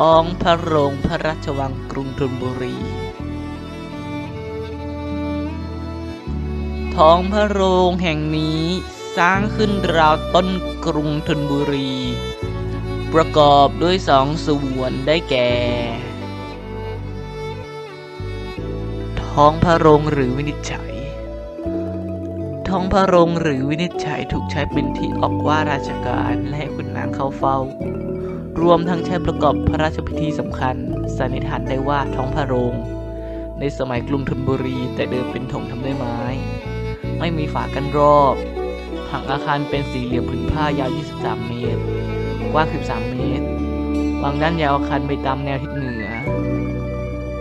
ท้องพระโรงพระราชวังกรุงธนบุรี ท้องพระโรงแห่งนี้สร้างขึ้นราวต้นกรุงธนบุรี ประกอบด้วยสองส่วนได้แก่ ท้องพระโรงหรือวินิจฉัย ท้องพระโรงหรือวินิจฉัยถูกใช้เป็นที่ออกว่าราชการและให้ขุนนางเข้าเฝ้า รวมทั้งใช้ประกอบพระราชพิธีสำคัญ สันนิษฐานได้ว่าท้องพระโรง ในสมัยกรุงธนบุรี แต่เดิมเป็นถงทำด้วยไม้ ไม่มีฝากันรอบ ผังอาคารเป็นสี่เหลี่ยมผืนผ้ายาว 23 เมตร กว้าง 13 เมตร วางด้านยาวอาคารไปตามแนวทิศเหนือ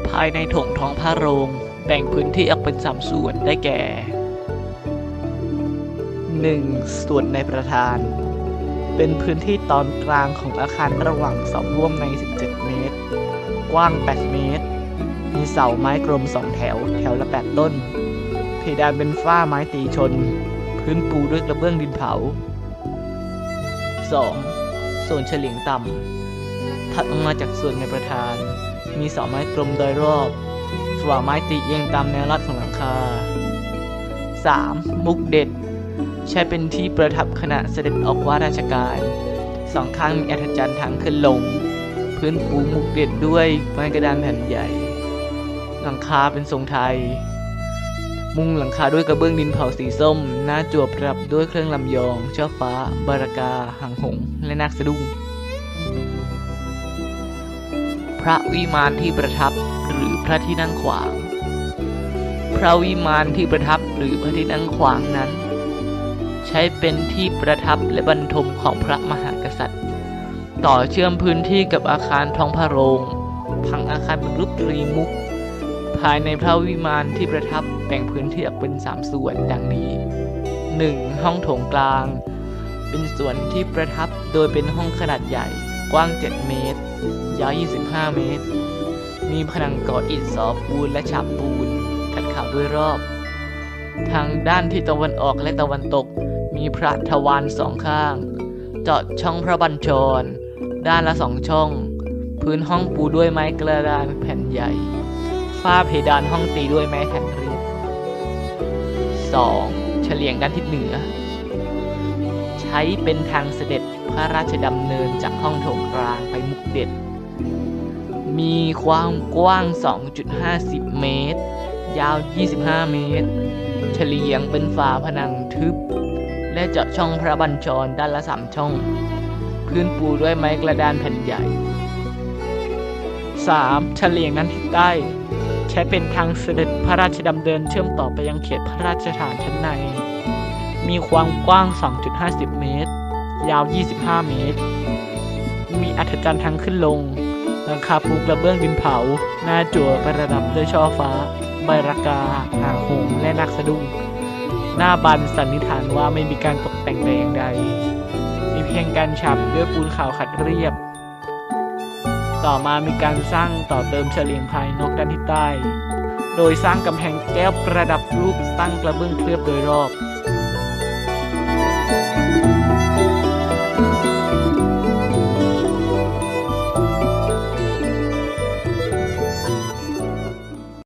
ภายในถงท้องพระโรง แบ่งพื้นที่ออกเป็นสามส่วนได้แก่ 1. ส่วนในประธาน เป็นพื้นที่ตอนกลางของอาคารระหว่างเสาร่วมใน 17 เมตร กว้าง 8 เมตร มีเสาไม้กลมสองแถว แถวละ 8 ต้น เพดานเป็นฝ้าไม้ตีชน พื้นปูด้วยกระเบื้องดินเผา 2. ส่วนเฉลียงต่ำถัดออกมาจากส่วนในประธาน มีเสาไม้กลมโดยรอบฝาไม้ตีเอียงตามแนวลาดของหลังคา 3. มุกเด็ด ใช้เป็นที่ประทับขณะเสด็จออกว่าราชการ สองข้างมีอัฐจันทร์ทางขึ้นลง พื้นปูมุกเด็ดด้วยไม้กระดานแผ่นใหญ่ หลังคาเป็นทรงไทย มุงหลังคาด้วยกระเบื้องดินเผาสีส้ม หน้าจวบประดับด้วยเครื่องลำยองช่อฟ้า บารากา หางหง และนาคสะดุ้ง พระวิมานที่ประทับหรือพระที่นั่งขวาง พระวิมานที่ประทับหรือพระที่นั่งขวางนั้น ใช้เป็นที่ประทับและบรรทมของพระมหากษัตริย์ ต่อเชื่อมพื้นที่กับอาคารท้องพระโรงผังอาคารเป็นรูปตรีมุก ภายในพระวิมานที่ประทับแบ่งพื้นที่ออกเป็นสามส่วนดังนี้ 1. ห้องโถงกลาง เป็นส่วนที่ประทับโดยเป็นห้องขนาดใหญ่ กว้าง 7 เมตร ยาว 25 เมตร มีผนังก่ออิฐสอปูนและฉาบปูนขัดขาวด้วยรอบ ทางด้านที่ตะวันออกและตะวันตก มีพระทวารสองข้าง เจาะช่องพระบัญชร ด้านละสองช่อง พื้นห้องปูด้วยไม้กระดานแผ่นใหญ่ ฝ้าเพดานห้องตีด้วยไม้แผ่นเรียบ 2. เฉลียงด้านทิศเหนือ ใช้เป็นทางเสด็จพระราชดำเนินจากห้องโถงกลางไปมุกเด็ด มีความกว้าง 2.50 เมตร ยาว 25 เมตร เฉลียงเป็นฝาผนังทึบ และเจาะช่องพระบัญชรด้านละสามช่อง พื้นปูด้วยไม้กระดานแผ่นใหญ่ 3. เฉลียงนั้นทิศใต้ ใช้เป็นทางเสด็จพระราชดำเนินเชื่อมต่อไปยังเขตพระราชฐานชั้นใน มีความกว้าง 2.50 เมตร ยาว 25 เมตร มีอัฐจันทร์ทางขึ้นลงหลังคาปูกระเบื้องดินเผา หน้าจั่วประดับด้วยช่อฟ้า ใบรากา หางหงและนักสะดุ้ง หน้าบันสันนิษฐานว่าไม่มีการตกแต่งแต่อย่างใด มีเพียงการฉาบด้วยปูนขาวขัดเรียบ ต่อมามีการสร้างต่อเติมเฉลียงภายนอกด้านทิศใต้ โดยสร้างกำแพงแก้วประดับรูปตั้งกระเบื้องเคลือบโดยรอบ